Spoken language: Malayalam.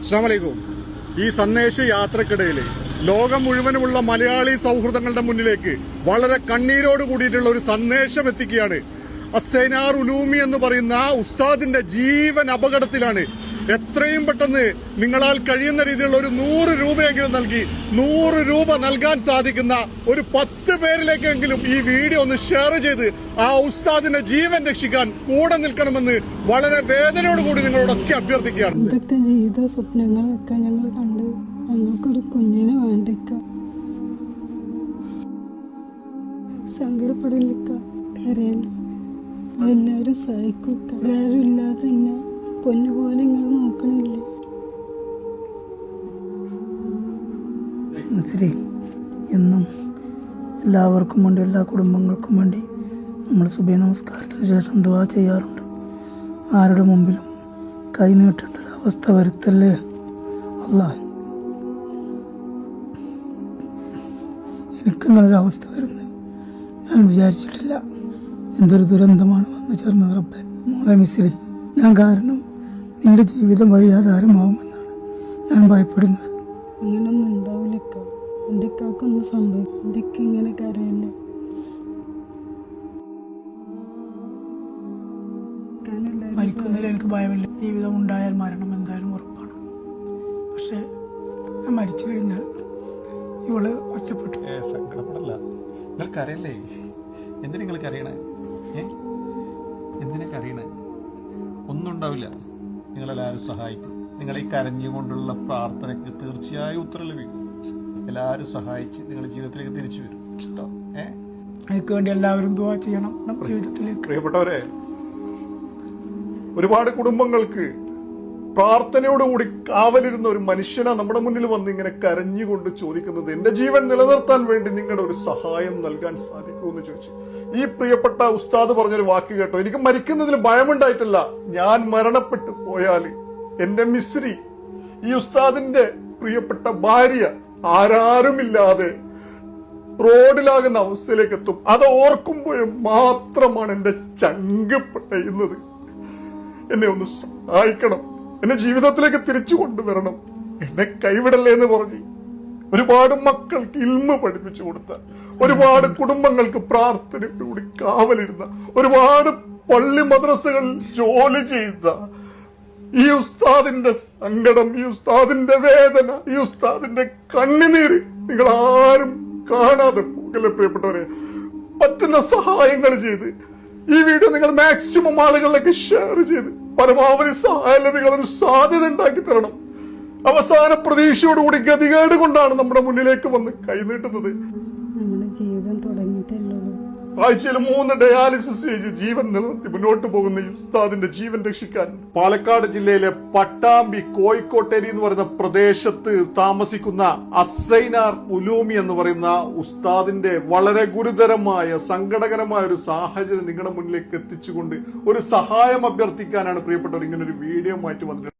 അസ്സാമലൈക്കും ഈ സന്ദേശ യാത്രക്കിടയിൽ ലോകം മുഴുവനുമുള്ള മലയാളി സൗഹൃദങ്ങളുടെ മുന്നിലേക്ക് വളരെ കണ്ണീരോട് കൂടിയിട്ടുള്ള ഒരു സന്ദേശം എത്തിക്കുകയാണ്. അസൈനാർ ഉലൂമി എന്ന് പറയുന്ന ഉസ്താദിന്റെ ജീവൻ അപകടത്തിലാണ് എത്രയും പെട്ടെന്ന് നിങ്ങളാൽ കഴിയുന്ന രീതിയിലുള്ള ഒരു നൂറ് രൂപയെങ്കിലും നൽകി നൂറ് രൂപ നൽകാൻ സാധിക്കുന്ന ഒരു പത്ത് പേരിലേക്കെങ്കിലും ഈ വീഡിയോ ഒന്ന് ഷെയർ ചെയ്ത് ആ ഉസ്താദിന്റെ ജീവൻ രക്ഷിക്കാൻ കൂടെ നിൽക്കണമെന്ന് വളരെ വേദനയോടുകൂടി നിങ്ങളോടൊക്കെ അഭ്യർത്ഥിക്കുകയാണ്. ഇതൊക്കെ ചെയ്ത സ്വപ്നങ്ങളൊക്കെ ഞങ്ങൾ കണ്ട് ഞങ്ങൾക്കൊരു കുഞ്ഞിനെ വേണ്ടിക്ക. സങ്കടപ്പെടില്ലിക്ക കരയില്ല എല്ലാവരും സഹായിക്കും ആരും ഇല്ലാതെ തന്നെ പൊന്നുപോലെ നിങ്ങൾ നോക്കണില്ലേ. എന്നും എല്ലാവർക്കും വേണ്ടി എല്ലാ കുടുംബങ്ങൾക്കും വേണ്ടി നമ്മൾ സുബൈ നമസ്കാരത്തിന് ശേഷം ദുവാ ചെയ്യാറുണ്ട്. ആരുടെ മുമ്പിലും കൈ നീട്ടേണ്ട ഒരു അവസ്ഥ വരുത്തല്ലേ? അല്ല എനിക്കങ്ങനൊരു അവസ്ഥ വരുന്നത് ഞാൻ വിചാരിച്ചിട്ടില്ല. എന്തൊരു ദുരന്തമാണ് വന്നു ചേർന്നത് റബ്ബെ. മോളെ മിസ്സിൽ ഞാൻ കാരണം നിന്റെ ജീവിതം വഴിയാധാരമാവുമെന്നാണ് ഞാൻ ഭയപ്പെടുന്നത് ഇങ്ങനൊന്നും ഉണ്ടാവില്ലക്ക എന്റെ ഇക്കാക്കൊന്നും സംഭവിക്കും. എന്റെ ഇക്ക ഇങ്ങനെ കരയില്ല? മരിക്കുന്നതിൽ എനിക്ക് ഭയമില്ല. ജീവിതം ഉണ്ടായാൽ മരണം എന്തായാലും ഉറപ്പാണ്. പക്ഷേ ഞാൻ മരിച്ചു കഴിഞ്ഞാൽ ഇവൾ ഒറ്റപ്പെട്ടു. സങ്കടപ്പെടല്ല. നിങ്ങൾ കരയല്ലേ? എന്തിനാ നിങ്ങൾ കരയണേ? ഏ? എന്തിനാ കരയണേ? ഒന്നും ഉണ്ടാവില്ല. നിങ്ങളെല്ലാവരും സഹായിക്കും. നിങ്ങളുടെ ഈ കരഞ്ഞുകൊണ്ടുള്ള പ്രാർത്ഥനയ്ക്ക് തീർച്ചയായും ഉത്തരം ലഭിക്കും. എല്ലാവരും സഹായിച്ച് നിങ്ങളുടെ ജീവിതത്തിലേക്ക് തിരിച്ചു വരും. കേട്ടോ? ഏഹ് എനിക്ക് വേണ്ടി എല്ലാവരും ദുവാ ചെയ്യണം ജീവിതത്തിലേക്ക്. പ്രിയപ്പെട്ടവരെ ഒരുപാട് കുടുംബങ്ങൾക്ക് പ്രാർത്ഥനയോടുകൂടി കാവലിരുന്ന ഒരു മനുഷ്യനാ നമ്മുടെ മുന്നിൽ വന്ന് ഇങ്ങനെ കരഞ്ഞുകൊണ്ട് ചോദിക്കുന്നത് എന്റെ ജീവൻ നിലനിർത്താൻ വേണ്ടി നിങ്ങളുടെ ഒരു സഹായം നൽകാൻ സാധിക്കുമോ എന്ന് ചോദിച്ചു. ഈ പ്രിയപ്പെട്ട ഉസ്താദ് പറഞ്ഞൊരു വാക്ക് കേട്ടോ. എനിക്ക് മരിക്കുന്നതിൽ ഭയമുണ്ടായിട്ടല്ല. ഞാൻ മരണപ്പെട്ടു പോയാൽ എന്റെ മിശ്രി ഈ ഉസ്താദിന്റെ പ്രിയപ്പെട്ട ഭാര്യ ആരാരുമില്ലാതെ റോഡിലാകുന്ന അവസ്ഥയിലേക്ക് എത്തും. അത് ഓർക്കുമ്പോഴും മാത്രമാണ് എന്റെ ചങ്ക് പെട്ടയുന്നത്. എന്നെ ഒന്ന് സഹായിക്കണം. എന്നെ ജീവിതത്തിലേക്ക് തിരിച്ചു കൊണ്ടുവരണം. എന്നെ കൈവിടല്ലേ എന്ന് പറഞ്ഞു ഒരുപാട് മക്കൾക്ക് ഇൽമ പഠിപ്പിച്ചു കൊടുത്ത ഒരുപാട് കുടുംബങ്ങൾക്ക് പ്രാർത്ഥനയോടുകൂടി കാവലിരുന്ന ഒരുപാട് പള്ളി മദ്രസകളിൽ ജോലി ചെയ്ത ഈ ഉസ്താദിന്റെ സങ്കടം ഈ ഉസ്താദിന്റെ വേദന ഈ ഉസ്താദിന്റെ കണ്ണുനീര് നിങ്ങൾ ആരും കാണാതെ പോകല്ലേ പ്രിയപ്പെട്ടവരെ? പറ്റുന്ന സഹായങ്ങൾ ചെയ്ത് ഈ വീഡിയോ നിങ്ങൾ മാക്സിമം ആളുകളിലേക്ക് ഷെയർ ചെയ്ത് പരമാവധി സഹായ ലഭിക്കാൻ സാധ്യത ഉണ്ടാക്കി തരണം. അവസാന പ്രതീക്ഷയോടുകൂടി ഗതികേട് കൊണ്ടാണ് നമ്മുടെ മുന്നിലേക്ക് വന്ന് കൈനീട്ടുന്നത്. നമ്മുടെ ജീവിതം തുടങ്ങിയിട്ടല്ലോ ആഴ്ചയിൽ മൂന്ന് ഡയാലിസിസ് ചെയ്ത് ജീവൻ നിലനിർത്തി മുന്നോട്ട് പോകുന്ന ഉസ്താദിന്റെ ജീവൻ രക്ഷിക്കാൻ പാലക്കാട് ജില്ലയിലെ പട്ടാമ്പി കോഴിക്കോട്ടേരി എന്ന് പറയുന്ന പ്രദേശത്ത് താമസിക്കുന്ന അസൈനാർ ഉലൂമി എന്ന് പറയുന്ന ഉസ്താദിന്റെ വളരെ ഗുരുതരമായ സങ്കടകരമായ ഒരു സാഹചര്യം നിങ്ങളുടെ മുന്നിലേക്ക് എത്തിച്ചുകൊണ്ട് ഒരു സഹായം അഭ്യർത്ഥിക്കാനാണ് പ്രിയപ്പെട്ടവർ ഇങ്ങനെ ഒരു വീഡിയോ മാറ്റി വന്നിട്ടുള്ളത്